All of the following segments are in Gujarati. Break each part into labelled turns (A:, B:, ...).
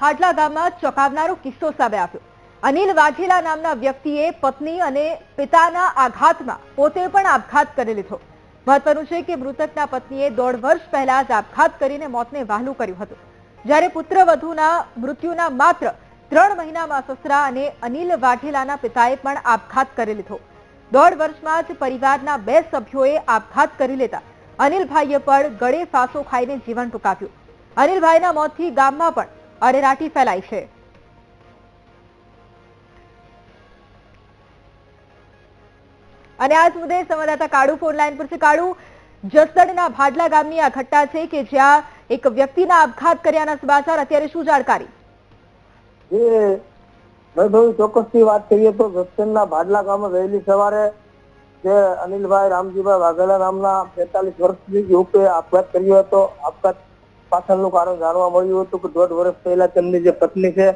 A: ભાડલા ગામમાં ચોંકાવનારો કિસ્સો સામે આવ્યો. અનિલ વાઘેલા નામના વ્યક્તિએ પત્ની અને પિતાના આઘાતમાં પોતે પણ આપઘાત કરી લીધો. મહત્વનું છે કે મૃતકના પત્નીએ દોઢ વર્ષ પહેલા જ આપઘાત કરીને મોતને વહાલું કર્યું હતું. જ્યારે પુત્રવધુના મૃત્યુના માત્ર ત્રણ મહિનામાં સસરા અને અનિલ વાઘેલાના પિતાએ પણ આપઘાત કરી લીધો. દોઢ વર્ષમાં જ પરિવારના બે સભ્યોએ આપઘાત કરી લેતા અનિલભાઈએ પણ ગળે ફાંસો ખાઈને જીવન ટૂંકાવ્યું. અનિલભાઈના મોતથી ગામમાં પણ અરેરાટી ફેલાઈ છે. અને આ જ મુદ્દે સંવાદદાતા કાળુ ફોન પર છે. કાળુ, જસદણના ભાડલા ગામની આ ઘટના છે કે જ્યાં એક વ્યક્તિના આપઘાત કર્યાના સમાચાર. અત્યારે શું જાણકારી?
B: જે વૈભવી ચોક્કસથી વાત કરીએ તો જસદણના ભાડલા ગામે વહેલી સવારે જે અનિલભાઈ રામજીભાઈ વાઘેલા નામના બેતાલીસ વર્ષની યુવકે આપઘાત કર્યો હતો. આપઘાત પાછળનું કારણ જાણવા મળ્યું હતું કે દોઢ વર્ષ પહેલા તેમની જે પત્ની છે,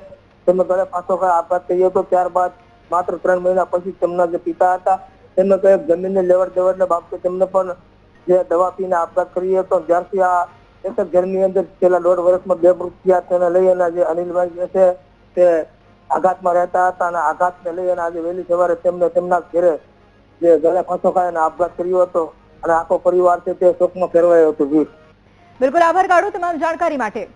B: તેમને ઘરે પાછો આપઘાત કર્યો હતો. ત્યારબાદ માત્ર ત્રણ મહિના પછી તેમના જે પિતા હતા તેમને કંઈક જમીનની લેવડ દેવડને બાબતે તેમને પણ જે દવા પીને આપઘાત કર્યો હતો. જ્યારથી આ એક જ ઘરની અંદર છેલ્લા દોઢ વર્ષમાં બે મૃત્યુ તેને લઈ અને જે અનિલભાઈ જે છે, તે આઘાતમાં રહેતા હતા અને આઘાતને લઈ અને આજે વહેલી સવારે તેમને તેમના ઘરે જે ગળે ફાંસો ખાઈને આપઘાત કર્યો હતો અને આખો પરિવાર છે તે શોકમાં ફેરવાયો હતો. જી
A: બિલકુલ આભાર કાઢું તમામ જાણકારી માટે.